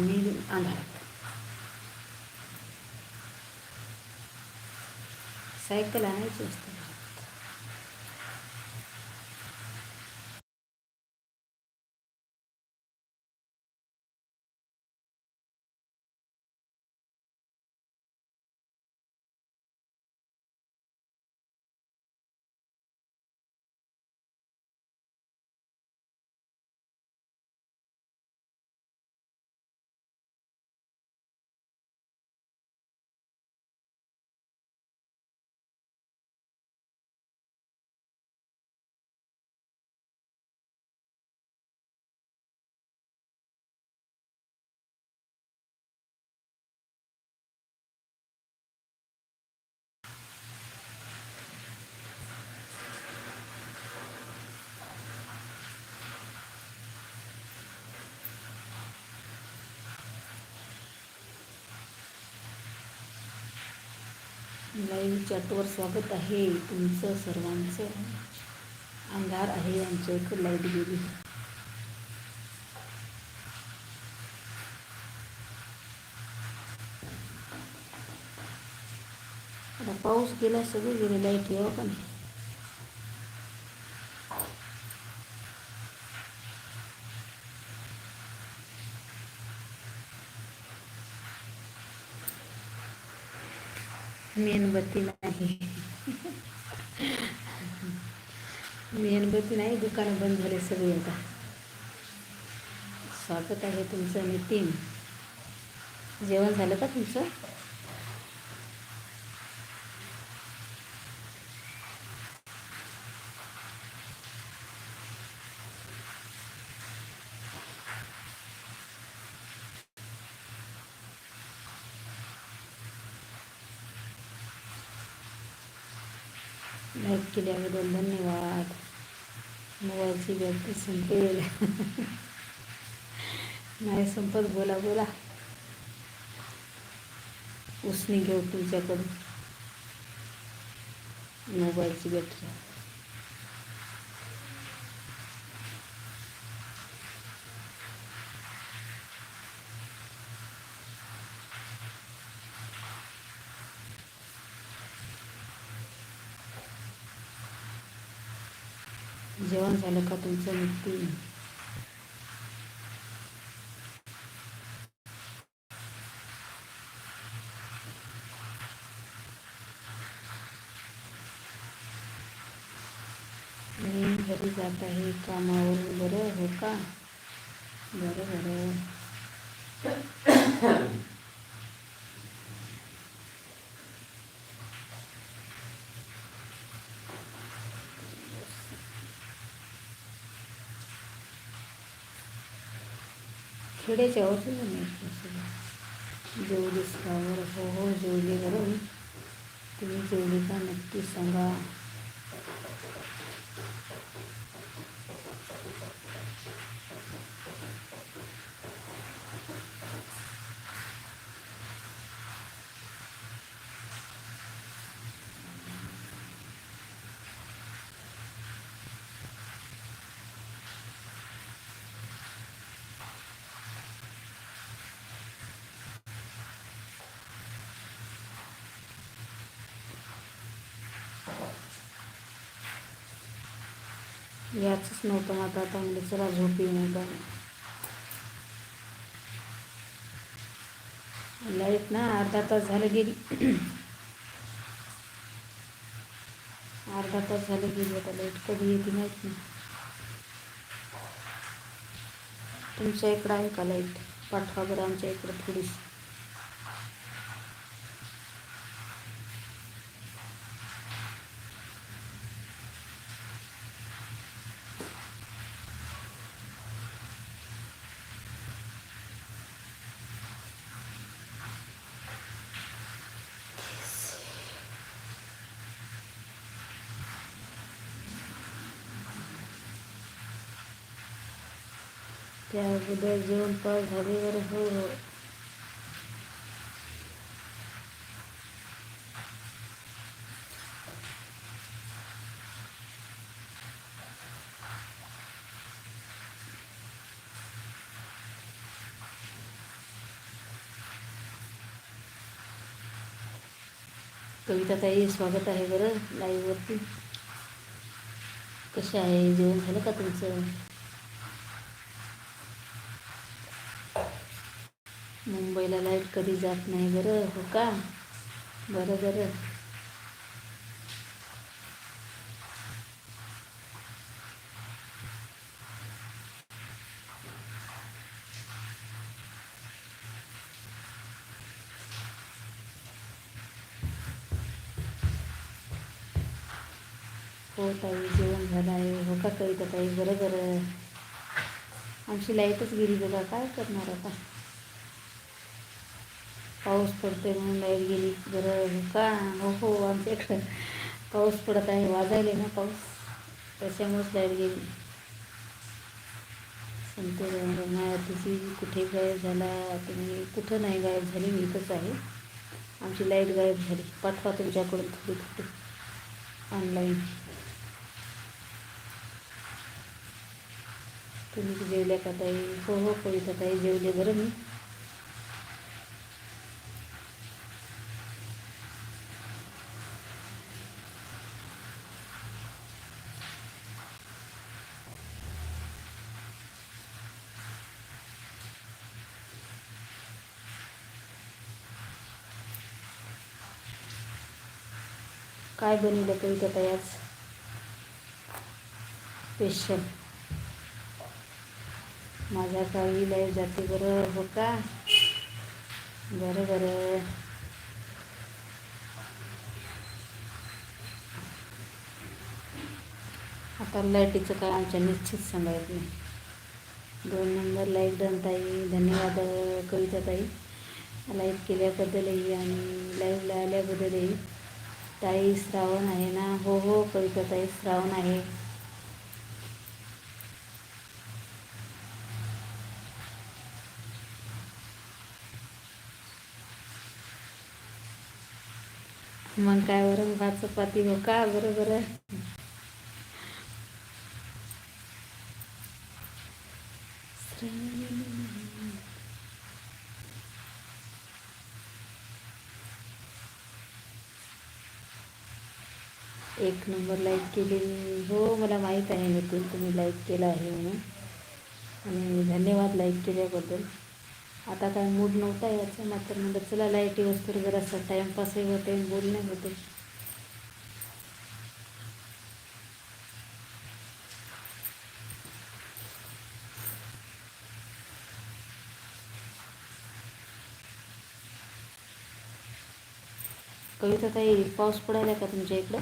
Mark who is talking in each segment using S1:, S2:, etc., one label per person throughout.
S1: మీది అన్నారు సైకిల్ అనేది చూస్తాం लाईव्ह चॅटवर स्वागत आहे. तुमचं सर्वांचं अंधार आहे आमच्या इकडे लाइट गेली आता पाऊस गेला सगळे गेले लाइट यावं का नाही? मेणबत्ती नाही. मेणबत्ती नाही दुकानं बंद झाले सगळे आता. स्वागत आहे तुमचं नितीन. जेवण झालं का तुमचं? लाईक केल्याबद्दल धन्यवाद मोबाईलची बॅटरी संपेल नाही संपत बोला बोला. उसने घेऊ तुमच्याकडून. मोबाईलची बॅटरी जेवण झालं का तुमचं नितीन मी. घरी जात आहे कामावरून. बरं हो का? बरं बरं. खेड्याच्या वरती जेवलीस का बरं हो हो जेवली बरं मी याचंच नव्हतं मग आता म्हणजे चला झोप नाही का लाइट ना अर्धा तास झालं गेली. अर्धा तास झालं गेली आता लाइट कधी येते माहीत नाही. तुमच्या इकडं आहे का लाइट पाठवा बरं आमच्या इकडं थोडीशी. त्या अगोदर जेवण पास झाल्यावर हो. हो कविता ताई स्वागत आहे बरं लाईव्हवरती कसे आहे? जेवण झालं का तुमचं? मुंबईला लाइट कधी जात नाही बरं हो का? बरं बरं. हो ताई जेवण झालं आहे हो का कविता ताई? बरं बरं. आमची लाईटच गेली बघा. काय करणार आता? पाऊस पडतोय म्हणून लाइट गेली. बरं का हो हो आमच्या इकडं पाऊस पडत आहे. वाजायले ना पाऊस. त्याच्यामुळेच लाइट गेली. संत मायातीची कुठे गायब झाला? तुम्ही कुठं नाही गायब झाली? मी इथंच आहे. आमची लाइट गायब झाली. पाठवा तुमच्याकडून थोडी थोडी ऑनलाईन तुम्ही जेवल्या का ताई? हो हो कविता ताई जेवले. बरं मी. काय बनवलं कविता ताई आज? स्पेशल माझ्या काही लाईव्ह जाते बरं हो का? बरं बरं. आता लाईटीचं काय आमच्या निश्चित सांगायचं नाही. दोन नंबर लाइट डन ताई धन्यवाद कविताताई लाईक केल्याबद्दलही आणि लाईव्हला आल्याबद्दलही. ताई श्रावण आहे ना? हो हो कविता ताई श्रावण आहे. मग काय बरं भात चपाती हो का? बरं बरं. एक नंबर लाईक केलेली. हो मला माहीत आहे नितीन तुम्ही लाईक केला आहे म्हणून. आणि धन्यवाद लाईक केल्याबद्दल. आता काय मूड नव्हता याचा मात्र म्हणलं चला लाईटी वस्तू जरासा टाईमपासही होते बोलणे होते कविता ताई पाऊस पडायला का तुमच्या इकडं?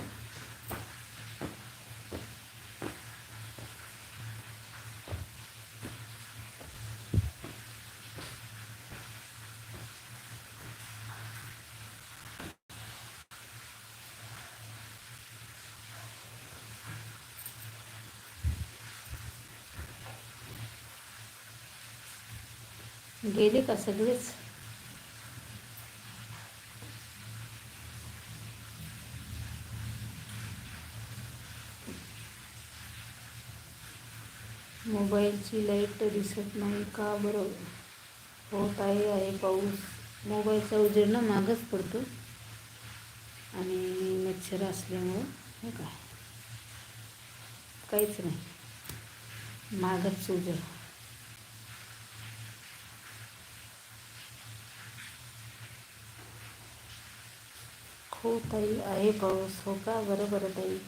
S1: गेले का सगळेच? मोबाईलची लाइट दिसत नाही का बरं? होत आहे आहे पाऊस. मोबाईलचा उजेड मागच पडतो. आणि मच्छर असल्यामुळं हे काय? काहीच नाही. मागच उजेड. हो ताई आहे पाऊस. हो का? बरं बरं ताई.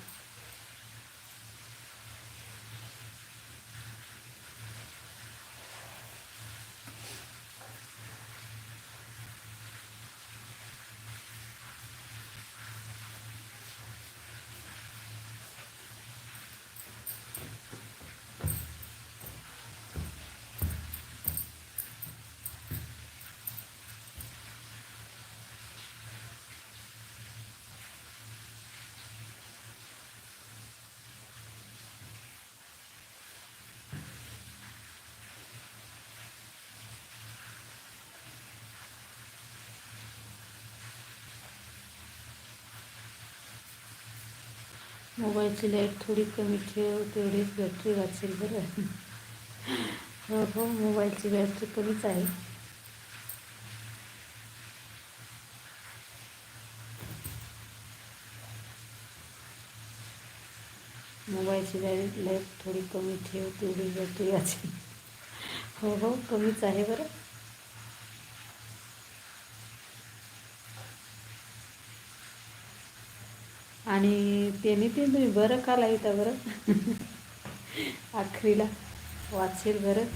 S1: मोबाईलची लाइट थोडी कमी ठेव तेवढीच बॅटरी वाचेल बरं. हो हो मोबाईलची बॅटरी कमीच आहे. मोबाईलची लाइट लाइट थोडी कमी ठेव तेवढी बॅटरी वाचेल. हो हो कमीच आहे बरं. आणि ते तुम्ही बरं का लाईता बरं. आखरीला वाचेल बरं.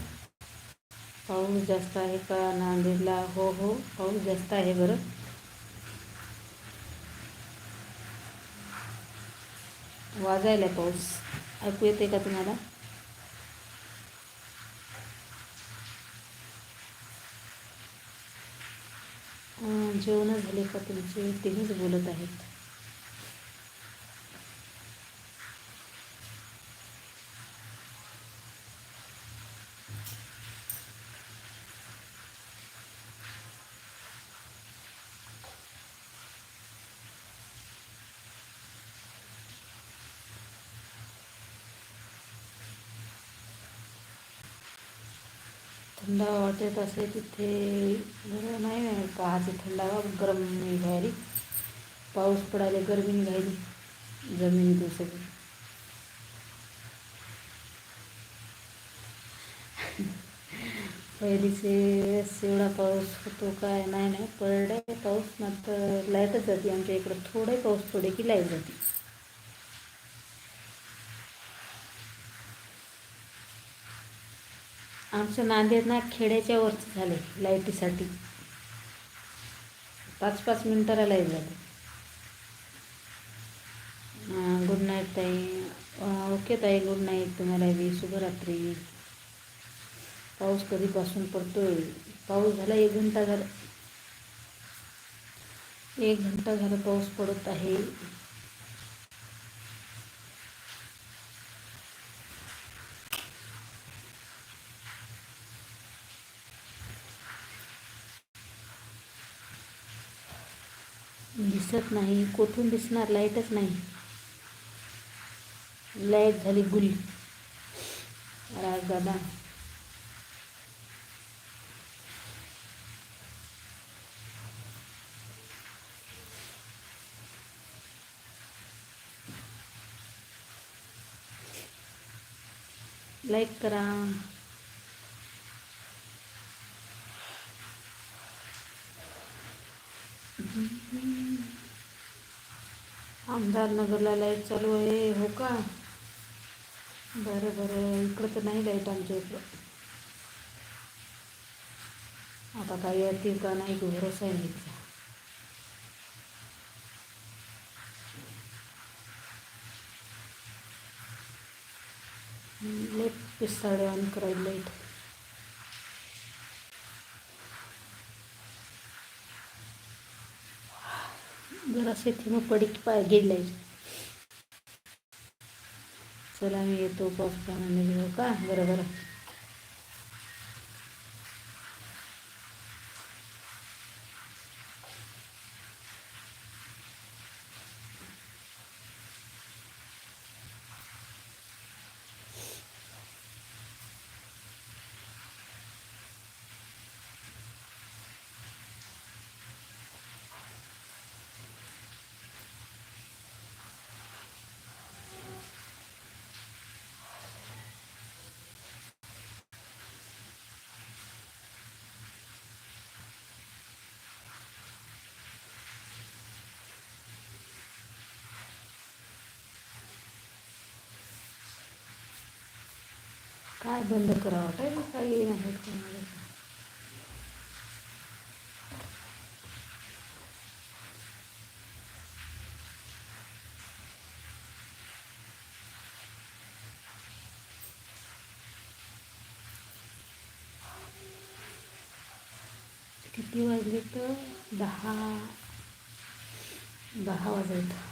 S1: पाऊस जास्त आहे का नांदेडला? हो हो पाऊस जास्त आहे बरं. वाजायला पाऊस. ऐकू येते का तुम्हाला? जेवणं झाले का तुमचे? तेच बोलत आहेत. थंडावा वाटत असे तिथे बरं नाही नाही पाहायचे थंडावा गरम निघाली पाऊस पडायला गरमी निघायली जमीन दुसरी पहिलीचे एवढा पाऊस होतो काय नाही नाही पडलाय पाऊस मात्र लाईटच जाते आमच्या इकडं. थोडे पाऊस थोडे की लाइट जाते आमचं नांदेड ना खेड्याच्या वरचं झाले लाईटीसाठी. पाच पाच मिनटाला लाइट जाते गुड नाईट ताई. ओके ताई गुड नाईट तुम्हाला बी शुभरात्री. पाऊस कधीपासून पडतोय? पाऊस झाला एक घंटा झाला. एक घंटा झाला पाऊस पडत आहे. दिसत नाही कोठून दिसणार? लाईटच नाही. लाइट झाली गुल. राज दादा लाईक करा. आमदार नगरला लाइट चालू आहे हो का? बरं बरं. इकडं तर नाही लाइट आमच्या इकडं. आता काही येतील का नाही भरोसा आहे नाही लेट हम्म, ऑन करायला लाइट. जरा मग पडी की पाय गेली. लाइट चला मी येतो पाऊस पाण्याने. घेऊ का? बरं बरं. काय बंद करावं? काय काही नाही किती वाजले तर? दहा दहा वाजायचं